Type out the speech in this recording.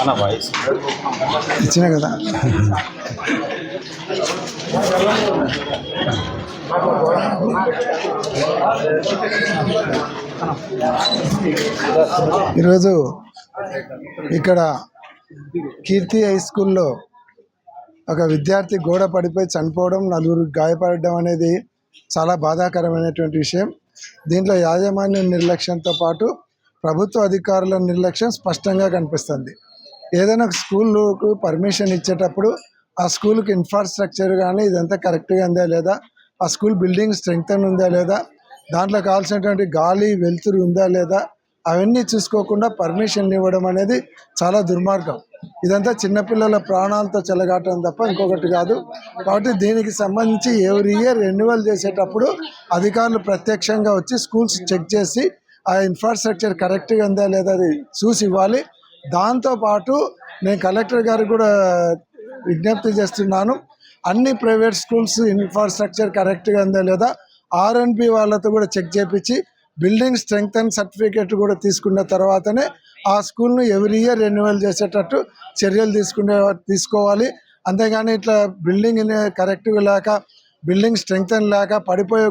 అన్న వాయిస్ ఇచ్చిన కదా. ఈరోజు ఇక్కడ కీర్తి హై స్కూల్లో ఒక విద్యార్థి గోడ పడిపోయి చనిపోవడం నలుగురు గాయపడడం అనేది చాలా బాధాకరమైనటువంటి విషయం. దీంట్లో యాజమాన్య నిర్లక్ష్యంతో పాటు ప్రభుత్వ అధికారుల నిర్లక్ష్యం స్పష్టంగా కనిపిస్తుంది. ఏదైనా ఒక పర్మిషన్ ఇచ్చేటప్పుడు ఆ స్కూల్కి ఇన్ఫ్రాస్ట్రక్చర్ కానీ ఇదంతా కరెక్ట్గా ఉందా లేదా? ఆ స్కూల్ బిల్డింగ్ స్ట్రెంగ్త్ ఉందా లేదా? దాంట్లో కావాల్సినటువంటి గాలి వెలుతురు ఉందా లేదా? అవన్నీ చూసుకోకుండా పర్మిషన్ ఇవ్వడం అనేది చాలా దుర్మార్గం. ఇదంతా చిన్నపిల్లల ప్రాణాలతో చెలగాటం తప్ప ఇంకొకటి కాదు. కాబట్టి దీనికి సంబంధించి ఎవరి ఇయర్ రెన్యువల్ చేసేటప్పుడు అధికారులు ప్రత్యక్షంగా వచ్చి స్కూల్స్ చెక్ చేసి ఆ ఇన్ఫ్రాస్ట్రక్చర్ కరెక్ట్గా ఉందా లేదా అది చూసి ఇవ్వాలి. దాంతోపాటు నేను కలెక్టర్ గారికి కూడా విజ్ఞప్తి చేస్తున్నాను. అన్ని ప్రైవేట్ స్కూల్స్ ఇన్ఫ్రాస్ట్రక్చర్ కరెక్ట్గా ఉందా లేదా ఆర్ఎన్బి వాళ్ళతో కూడా చెక్ చేపించి బిల్డింగ్ స్ట్రెంగ్త్ అండ్ సర్టిఫికేట్ కూడా తీసుకున్న తర్వాతనే ఆ స్కూల్ను ఎవ్రీ ఇయర్ రెన్యువల్ చేసేటట్టు చర్యలు తీసుకునే తీసుకోవాలి. అంతేగాని ఇట్లా బిల్డింగ్ కరెక్ట్గా లేక బిల్డింగ్ స్ట్రెంగ్త్ లేక పడిపోయే